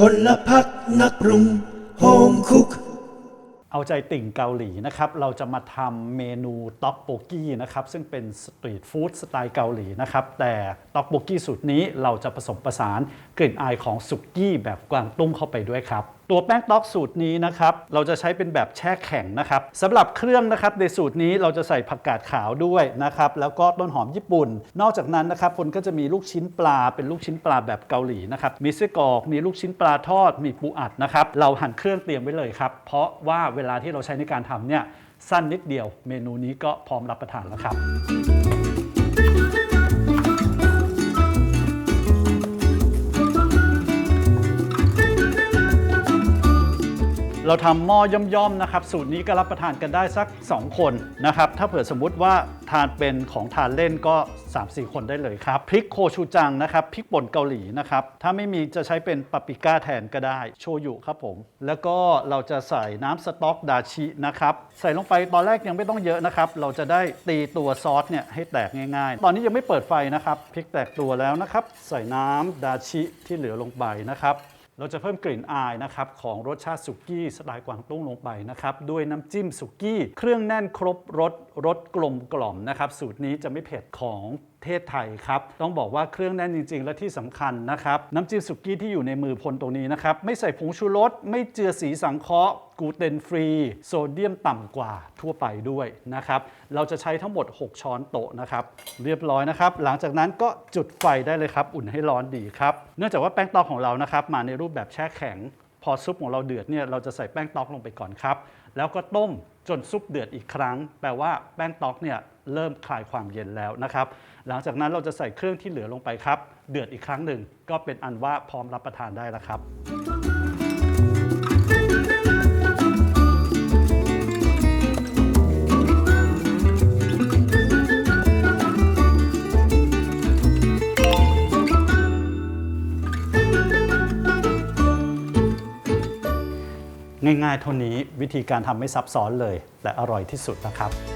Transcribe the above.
พลพักนักปรุงโฮมคุก เอาใจติ่งเกาหลีนะครับ เราจะมาทำเมนูต็อกโบกี้นะครับ ซึ่งเป็นสตรีทฟู้ดสไตล์เกาหลีนะครับ แต่ต็อกโบกี้สูตรนี้เราจะผสมผสานกลิ่นอายของสุกี้แบบกวางตุ้งเข้าไปด้วยครับ ตัวแป้งต็อกสูตรนี้นะครับเราจะใช้เป็นแบบแช่แข็งนะครับสำหรับเครื่องนะครับในสูตรนี้เราจะใส่ผักกาดขาวด้วยนะครับแล้วก็ต้นหอมญี่ปุ่น นอกจากนั้นนะครับคนก็จะมีลูกชิ้นปลาเป็นลูกชิ้นปลาแบบเกาหลีนะครับมีไส้กรอกมีลูกชิ้นปลาทอด มีปูอัดนะครับเราหั่นเครื่องเตรียมไว้เลยครับเพราะว่าเวลาที่เราใช้ในการทำเนี่ยสั้นนิดเดียว เมนูนี้ก็พร้อมรับประทานแล้วครับ เราทำหม้อย่อมๆนะครับ สูตรนี้ก็รับประทานกันได้สัก 2 คนนะครับ ถ้าเผื่อสมมุติว่าทานเป็นของทานเล่นก็ 3-4 คนได้เลยครับ พริกโคชูจังนะครับ พริกป่นเกาหลีนะครับ ถ้าไม่มีจะใช้เป็นปาปริก้าแทนก็ได้ โชยุครับผม แล้วก็เราจะใส่น้ำสต๊อกดาชินะครับ ใส่ลงไปตอนแรกยังไม่ต้องเยอะนะครับ เราจะได้ตีตัวซอสเนี่ยให้แตกง่าย ๆ ตอนนี้ยังไม่เปิดไฟนะครับ พริกแตกตัวแล้วนะครับ ใส่น้ำดาชิที่เหลือลงไปนะครับ เราจะเพิ่มกลิ่นอายนะครับของรสชาติสุกี้สไตล์กวางตุ้งลงไปนะครับด้วยน้ำจิ้มสุกี้ เครื่องแน่นครบรสรสกลมกล่อมนะครับสูตรนี้จะไม่เผ็ดของเทศไทยครับต้องบอกว่าเครื่องแน่นจริง ๆ และที่สำคัญนะครับน้ำจิ้มสุกี้ที่อยู่ในมือพลตรงนี้นะครับไม่ใส่ผงชูรสไม่เจือสีสังเคราะห์ กลูเตนฟรี โซเดียมต่ำกว่าทั่วไปด้วยนะครับ เราจะใช้ทั้งหมด 6 ช้อนโต๊ะนะครับ เรียบร้อยนะครับ หลังจากนั้นก็จุดไฟได้เลยครับ อุ่นให้ร้อนดีครับ เนื่องจากว่าแป้งตอกของเรานะครับ มาในรูปแบบแช่แข็ง พอซุปของเราเดือดเนี่ย เราจะใส่แป้งตอกลงไปก่อนครับ แล้วก็ต้มจนซุปเดือดอีกครั้ง แปลว่าแป้งตอกเนี่ยเริ่มคลายความเย็นแล้วนะครับ หลังจากนั้นเราจะใส่เครื่องที่เหลือลงไปครับ เดือดอีกครั้งหนึ่งก็เป็นอันว่าพร้อมรับประทานได้แล้วครับ ง่ายๆเท่านี้วิธีการทำไม่ซับซ้อนเลย และอร่อยที่สุดนะครับ